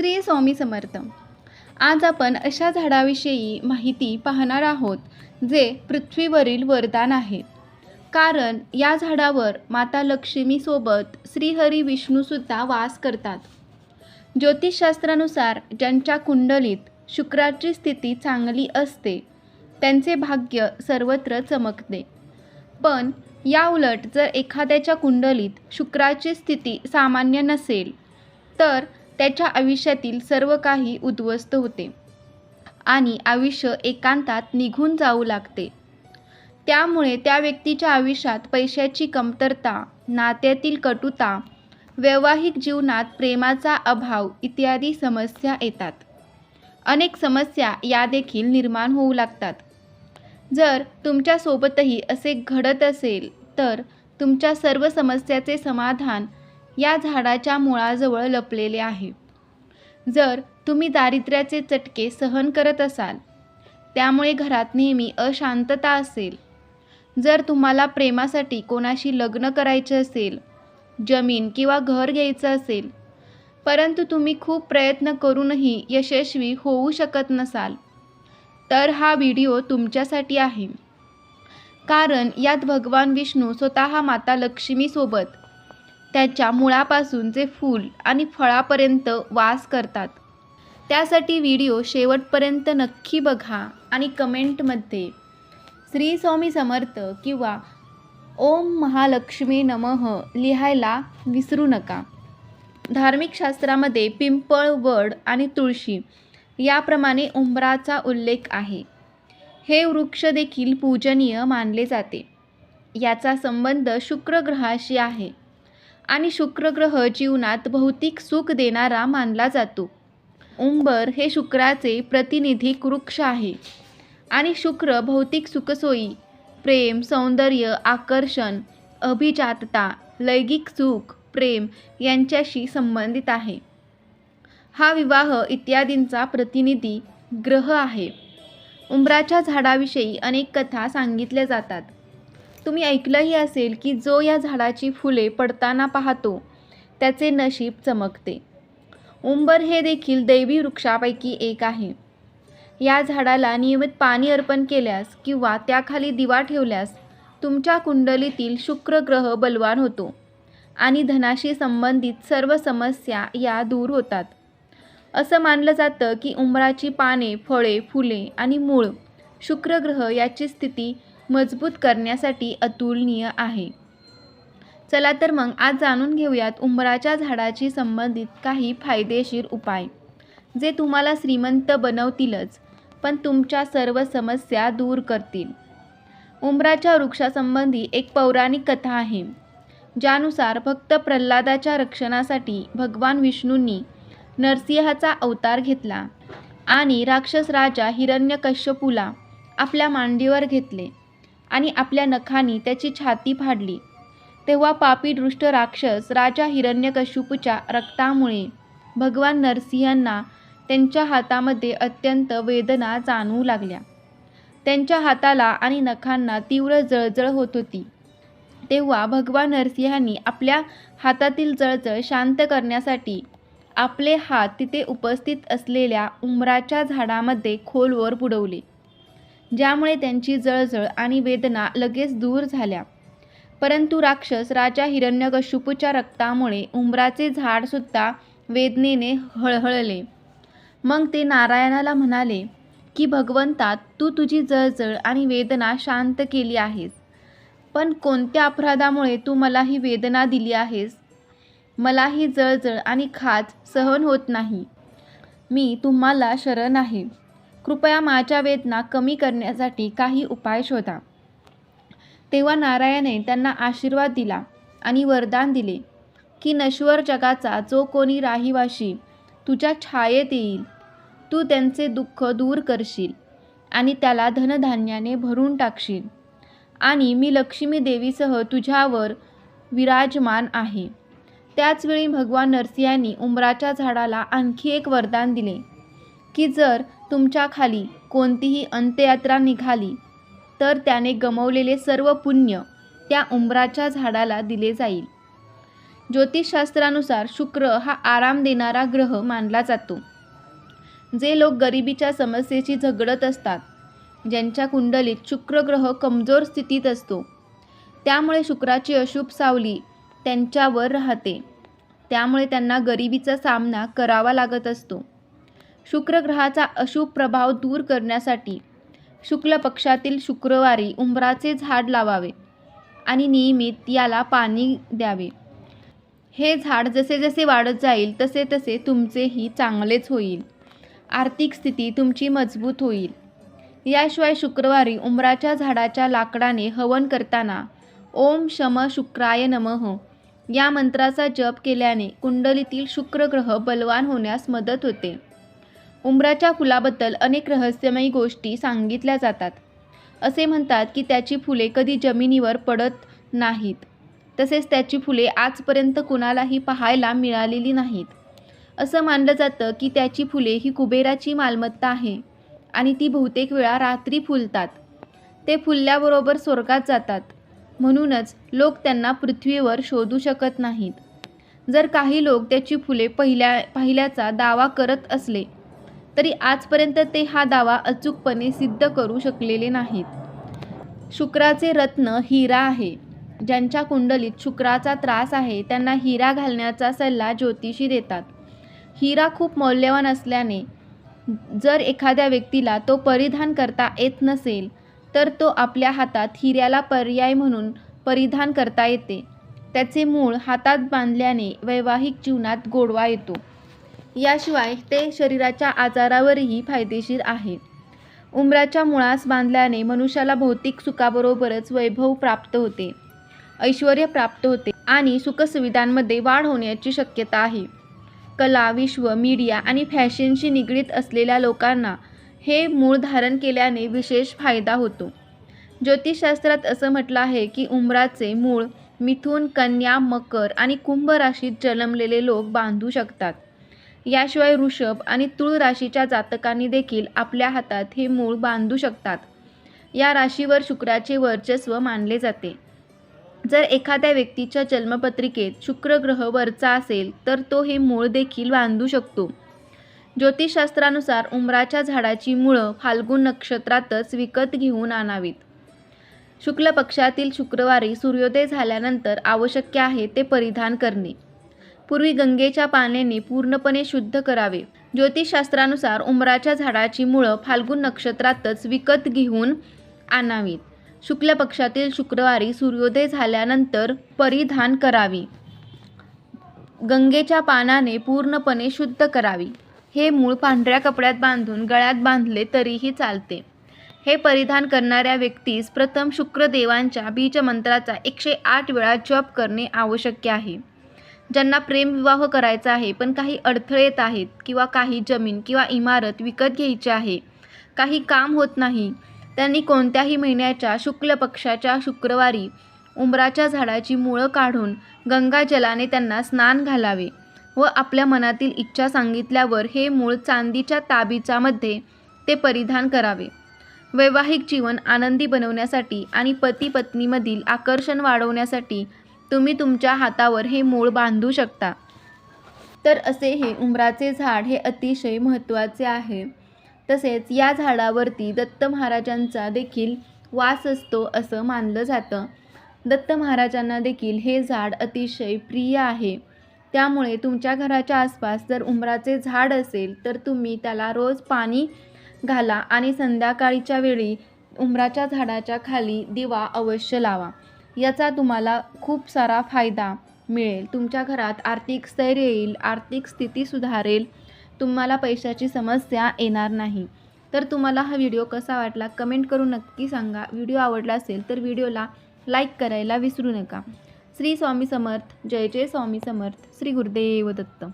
श्री स्वामी समर्थ. आज आपण अशा झाडाविषयी माहिती पाहणार आहोत जे पृथ्वीवरील वरदान आहे. कारण या झाडावर माता लक्ष्मीसोबत श्रीहरी विष्णूसुद्धा वास करतात. ज्योतिषशास्त्रानुसार ज्यांच्या कुंडलीत शुक्राची स्थिती चांगली असते त्यांचे भाग्य सर्वत्र चमकते. पण या उलट जर एखाद्याच्या कुंडलीत शुक्राची स्थिती सामान्य नसेल तर त्याच्या आयुष्यातील सर्व काही उद्ध्वस्त होते. आणि आयुष्य एकांतात निघून जाऊ लागते. त्यामुळे त्या व्यक्तीच्या आयुष्यात पैशाची कमतरता नात्यातील कटुता वैवाहिक जीवनात प्रेमाचा अभाव इत्यादी समस्या येतात. अनेक समस्या या देखील निर्माण होऊ लागतात. जर तुमच्यासोबतही असे घडत असेल तर तुमच्या सर्व समस्याचे समाधान या झाडाच्या मुळाजवळ लपलेले आहे. जर तुम्ही दारिद्र्याचे चटके सहन करत असाल त्यामुळे घरात नेहमी अशांतता असेल. जर तुम्हाला प्रेमासाठी कोणाशी लग्न करायचे असेल जमीन किंवा घर घ्यायचं असेल परंतु तुम्ही खूप प्रयत्न करूनही यशस्वी होऊ शकत नसाल तर हा व्हिडिओ तुमच्यासाठी आहे. कारण यात भगवान विष्णू स्वतः माता लक्ष्मीसोबत त्याच्या मुळापासून जे फूल आणि फळापर्यंत वास करतात. त्यासाठी व्हिडिओ शेवटपर्यंत नक्की बघा आणि कमेंटमध्ये श्री स्वामी समर्थ किंवा ओम महालक्ष्मी नमः लिहायला विसरू नका. धार्मिक शास्त्रामध्ये पिंपळ वड आणि तुळशी याप्रमाणे उंबराचा उल्लेख आहे. हे वृक्ष देखील पूजनीय मानले जाते. याचा संबंध शुक्र ग्रहाशी आहे. आणि शुक्र ग्रह जीवनात भौतिक सुख देणारा मानला जातो. उंबर हे शुक्राचे प्रतिनिधिक वृक्ष आहे. आणि शुक्र भौतिक सुखसोयी प्रेम सौंदर्य आकर्षण अभिजातता लैंगिक सुख प्रेम यांच्याशी संबंधित आहे. हा विवाह इत्यादींचा प्रतिनिधी ग्रह आहे. उंबराच्या झाडाविषयी अनेक कथा सांगितल्या जातात. तुम्ही ऐकलंही असेल की जो या झाडाची फुले पडताना पाहतो त्याचे नशीब चमकते. उंबर हे देखील दैवी वृक्षापैकी एक आहे. या झाडाला नियमित पाणी अर्पण केल्यास किंवा त्याखाली दिवा ठेवल्यास तुमच्या कुंडलीतील शुक्र ग्रह बलवान होतो आणि धनाशी संबंधित सर्व समस्या या दूर होतात. असं मानलं जातं की उंबराची पाने फळे फुले आणि मूळ शुक्रग्रह याची स्थिती मजबूत करण्यासाठी अतुलनीय आहे. चला तर मग आज जाणून घेऊयात उंबराच्या झाडाशी संबंधित काही फायदेशीर उपाय जे तुम्हाला श्रीमंत बनवतीलच पण तुमच्या सर्व समस्या दूर करतील. उंबराच्या वृक्षासंबंधी एक पौराणिक कथा आहे ज्यानुसार भक्त प्रल्हादाच्या रक्षणासाठी भगवान विष्णूंनी नरसिंहाचा अवतार घेतला आणि राक्षस राजा हिरण्यकश्यपूला आपल्या मांडीवर घेतले. आणि आपल्या नखानी त्याची छाती फाडली. तेव्हा पापी दृष्ट राक्षस राजा हिरण्यकश्यपूच्या रक्तामुळे भगवान नरसिंहांना त्यांच्या हातामध्ये अत्यंत वेदना जाणवू लागल्या. त्यांच्या हाताला आणि नखांना तीव्र जळजळ होत होती. तेव्हा भगवान नरसिंहांनी आपल्या हातातील जळजळ शांत करण्यासाठी आपले हात तिथे उपस्थित असलेल्या उंबराच्या झाडामध्ये खोलवर बुडवले. ज्यामुळे त्यांची जळजळ आणि वेदना लगेच दूर झाल्या. परंतु राक्षस राजा हिरण्यकश्यपूच्या रक्तामुळे उंबराचे झाडसुद्धा वेदनेने हळहळले. मग ते नारायणाला म्हणाले की भगवंता तू तुझी जळजळ आणि वेदना शांत केली आहेस. पण कोणत्या अपराधामुळे तू मला ही वेदना दिली आहेस? मला ही जळजळ आणि खाज सहन होत नाही. मी तुम्हाला शरण आहे. कृपया माझ्या वेदना कमी करण्यासाठी काही उपाय शोधा. तेव्हा नारायणे त्यांना आशीर्वाद दिला आणि वरदान दिले की नश्वर जगाचा जो कोणी राहिवाशी तुझ्या छायेत येईल तू त्यांचे दुःख दूर करशील आणि त्याला धनधान्याने भरून टाकशील. आणि मी लक्ष्मी देवीसह तुझ्यावर विराजमान आहे. त्याचवेळी भगवान नरसिंहांनी उंबराच्या झाडाला आणखी एक वरदान दिले. की जर तुमच्याखाली कोणतीही अंत्ययात्रा निघाली तर त्याने गमवलेले सर्व पुण्य त्या उंबराच्या झाडाला दिले जाईल. ज्योतिषशास्त्रानुसार शुक्र हा आराम देणारा ग्रह मानला जातो. जे लोक गरिबीच्या समस्येशी झगडत असतात ज्यांच्या कुंडलीत शुक्र ग्रह कमजोर स्थितीत असतो त्यामुळे शुक्राची अशुभ सावली त्यांच्यावर राहते. त्यामुळे त्यांना गरिबीचा सामना करावा लागत असतो. शुक्रग्रहाचा अशुभ प्रभाव दूर करण्यासाठी शुक्ल पक्षातील शुक्रवारी उंबराचे झाड लावावे आणि नियमित याला पाणी द्यावे. हे झाड जसे जसे वाढत जाईल तसे तसे तुमचेही चांगलेच होईल. आर्थिक स्थिती तुमची मजबूत होईल. याशिवाय शुक्रवारी उंबराच्या झाडाच्या लाकडाने हवन करताना ओम शम शुक्राय नमः या मंत्राचा जप केल्याने कुंडलीतील शुक्रग्रह बलवान होण्यास मदत होते. उंबराच्या फुलाबद्दल अनेक रहस्यमयी गोष्टी सांगितल्या जातात. असे म्हणतात की त्याची फुले कधी जमिनीवर पडत नाहीत. तसेच त्याची फुले आजपर्यंत कुणालाही पाहायला मिळालेली नाहीत. असं मानलं जातं की त्याची फुले ही कुबेराची मालमत्ता आहे आणि ती बहुतेक वेळा रात्री फुलतात. ते फुलल्याबरोबर स्वर्गात जातात. म्हणूनच लोक त्यांना पृथ्वीवर शोधू शकत नाहीत. जर काही लोक त्याची फुले पहिल्या पाहिल्याचा दावा करत असले तरी आजपर्यंत ते हा दावा अचूकपणे सिद्ध करू शकलेले नाहीत. शुक्राचे रत्न हिरा आहे. ज्यांच्या कुंडलीत शुक्राचा त्रास आहे त्यांना हिरा घालण्याचा सल्ला ज्योतिषी देतात. हिरा खूप मौल्यवान असल्याने जर एखाद्या व्यक्तीला तो परिधान करता येत नसेल तर तो आपल्या हातात हिऱ्याला पर्याय म्हणून परिधान करता येते. त्याचे मूळ हातात बांधल्याने वैवाहिक जीवनात गोडवा येतो. याशिवाय ते शरीराच्या आजारावरही फायदेशीर आहे. उंबराच्या मुळास बांधल्याने मनुष्याला भौतिक सुखाबरोबरच वैभव प्राप्त होते. ऐश्वर प्राप्त होते आणि सुखसुविधांमध्ये वाढ होण्याची शक्यता आहे. कला विश्व मीडिया आणि फॅशनशी निगडीत असलेल्या लोकांना हे मूळ धारण केल्याने विशेष फायदा होतो. ज्योतिषशास्त्रात असं म्हटलं आहे की उंबराचे मूळ मिथून कन्या मकर आणि कुंभ राशीत जन्मलेले लोक बांधू शकतात. याशिवाय वृषभ आणि तुळ राशीच्या जातकांनी देखील आपल्या हातात हे मूळ बांधू शकतात. या राशीवर शुक्राचे वर्चस्व मानले जाते. जर एखाद्या व्यक्तीच्या जन्मपत्रिकेत शुक्र ग्रह वरचा असेल तर तो हे मूळ देखील बांधू शकतो. ज्योतिषशास्त्रानुसार उंबराच्या झाडाची मुळं फाल्गुन नक्षत्रातच विकत घेऊन आणावीत. शुक्ल पक्षातील शुक्रवारी सूर्योदय झाल्यानंतर आवश्यक आहे ते परिधान करणे. पूर्वी गंगेच्या पाण्याने पूर्णपणे शुद्ध करावे. ज्योतिषशास्त्रानुसार उंबराच्या झाडाची मुळं फाल्गुन नक्षत्रातच विकत घेऊन आणावीत. शुक्ल पक्षातील शुक्रवारी सूर्योदय झाल्यानंतर परिधान करावी. गंगेच्या पानाने पूर्णपणे शुद्ध करावी. हे मूळ पांढऱ्या कपड्यात बांधून गळ्यात बांधले तरीही चालते. हे परिधान करणाऱ्या व्यक्तीस प्रथम शुक्रदेवांच्या बीजमंत्राचा एकशे आठ वेळा जप करणे आवश्यक आहे. ज्यांना प्रेमविवाह करायचा आहे पण काही अडथळे येत आहेत किंवा काही जमीन किंवा इमारत विकत घ्यायची आहे काही काम होत नाही त्यांनी कोणत्याही महिन्याच्या शुक्ल पक्षाच्या शुक्रवारी उंबराच्या झाडाची मुळं काढून गंगाजलाने त्यांना स्नान घालावे व आपल्या मनातील इच्छा सांगितल्यावर हे मूळ चांदीच्या ताबीचामध्ये ते परिधान करावे. वैवाहिक जीवन आनंदी बनवण्यासाठी आणि पती पत्नीमधील आकर्षण वाढवण्यासाठी तुम्ही तुमच्या हातावर हे मूळ बांधू शकता. तर असे हे उंबराचे झाड हे अतिशय महत्त्वाचे आहे. तसेच या झाडावरती दत्त महाराजांचा देखील वास असतो असं मानलं जातं. दत्त महाराजांना देखील हे झाड अतिशय प्रिय आहे. त्यामुळे तुमच्या घराच्या आसपास जर उंबराचे झाड असेल तर तुम्ही त्याला रोज पाणी घाला आणि संध्याकाळीच्या वेळी उंबराच्या झाडाच्या खाली दिवा अवश्य लावा. याचा तुम्हाला खूप सारा फायदा मिळेल. तुमच्या घरात आर्थिक स्थैर्य येईल आर्थिक स्थिती सुधारेल. तुम्हाला पैशाची समस्या येणार नाही. तर तुम्हाला हा व्हिडिओ कसा वाटला कमेंट करून नक्की सांगा. व्हिडिओ आवडला असेल तर व्हिडिओला लाईक करायला विसरू नका. श्री स्वामी समर्थ. जय जय स्वामी समर्थ. श्री गुरुदेव दत्त.